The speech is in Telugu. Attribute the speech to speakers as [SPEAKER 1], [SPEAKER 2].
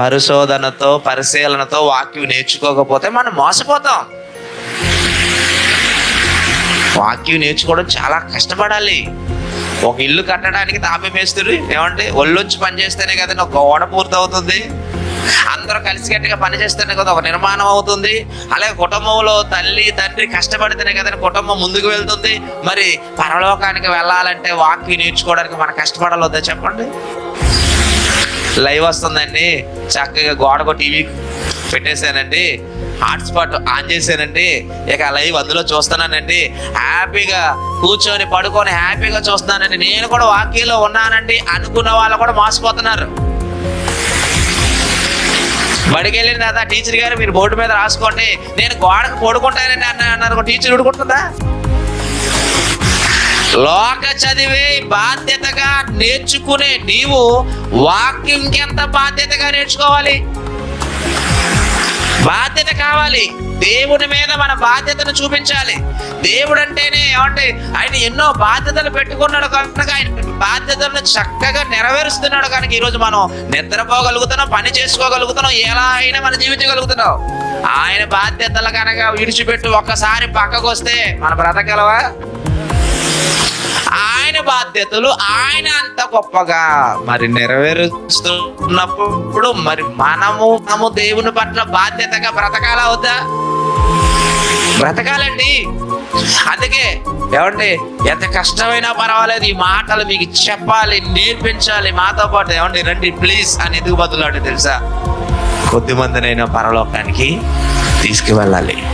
[SPEAKER 1] పరిశోధనతో పరిశీలనతో వాక్యం నేర్చుకోకపోతే మనం మోసపోతాం. వాక్యం నేర్చుకోవడం చాలా కష్టపడాలి. ఒక ఇల్లు కట్టడానికి తాపే మేస్తురు ఏమంటే ఒళ్ళొచ్చి పని చేస్తేనే కదండి ఒక గోడ పూర్తవుతుంది. అందరూ కలిసికట్టుగా పనిచేస్తేనే కదా ఒక నిర్మాణం అవుతుంది. అలాగే కుటుంబంలో తల్లి తండ్రి కష్టపడితేనే కదండి కుటుంబం ముందుకు వెళ్తుంది. మరి పరలోకానికి వెళ్ళాలంటే వాక్యం నేర్చుకోవడానికి మనం కష్టపడాలి చెప్పండి? లైవ్ వస్తుందండి. చక్కగా గోడకు టీవీ పెట్టేశానండి. హాట్స్పాట్ ఆన్ చేశానండి. ఇక లైవ్ అందులో చూస్తున్నానండి. హ్యాపీగా కూర్చొని పడుకొని హ్యాపీగా చూస్తున్నానండి. నేను కూడా వాకీలో ఉన్నానండి. అనుకున్న వాళ్ళు కూడా మోసపోతున్నారు. బడికి వెళ్ళిన తర్వాత టీచర్ గారు మీరు బోర్డు మీద రాసుకోండి. నేను గోడకు పడుకుంటానండి అన్న అన్నారు. టీచర్ ఉడుకుంటుందా? లోక చదివే బాధ్యతగా నేర్చుకునే నీవు వాక్యం ఎంత బాధ్యతగా నేర్చుకోవాలి? బాధ్యత కావాలి. దేవుని మీద మన బాధ్యతను చూపించాలి. దేవుడు అంటేనే ఏమంటే ఆయన ఎన్నో బాధ్యతలు పెట్టుకున్నాడు కనుక ఆయన బాధ్యతలను చక్కగా నెరవేరుస్తున్నాడు కనుక ఈరోజు మనం నిద్రపోగలుగుతున్నాం పని చేసుకోగలుగుతున్నాం ఎలా అయినా మనం జీవించగలుగుతున్నాం ఆయన బాధ్యతలు కనుక విడిచిపెట్టి ఒక్కసారి పక్కకు వస్తే మన బ్రతకలవా ఆయన బాధ్యతలు ఆయన అంత గొప్పగా మరి నెరవేరుస్తున్నప్పుడు మరి మనము మనము దేవుని పట్ల బాధ్యతగా బ్రతకాలా వద్దా? బ్రతకాలండి. అందుకే ఏమండి ఎంత కష్టమైనా పర్వాలేదు ఈ మాటలు మీకు చెప్పాలి నేర్పించాలి మాతో పాటు ఏమండి రండి ప్లీజ్ అని ఎందుకు బదులాడు తెలుసా? కొద్దిమందినైనా పరలోకానికి తీసుకువెళ్ళాలి.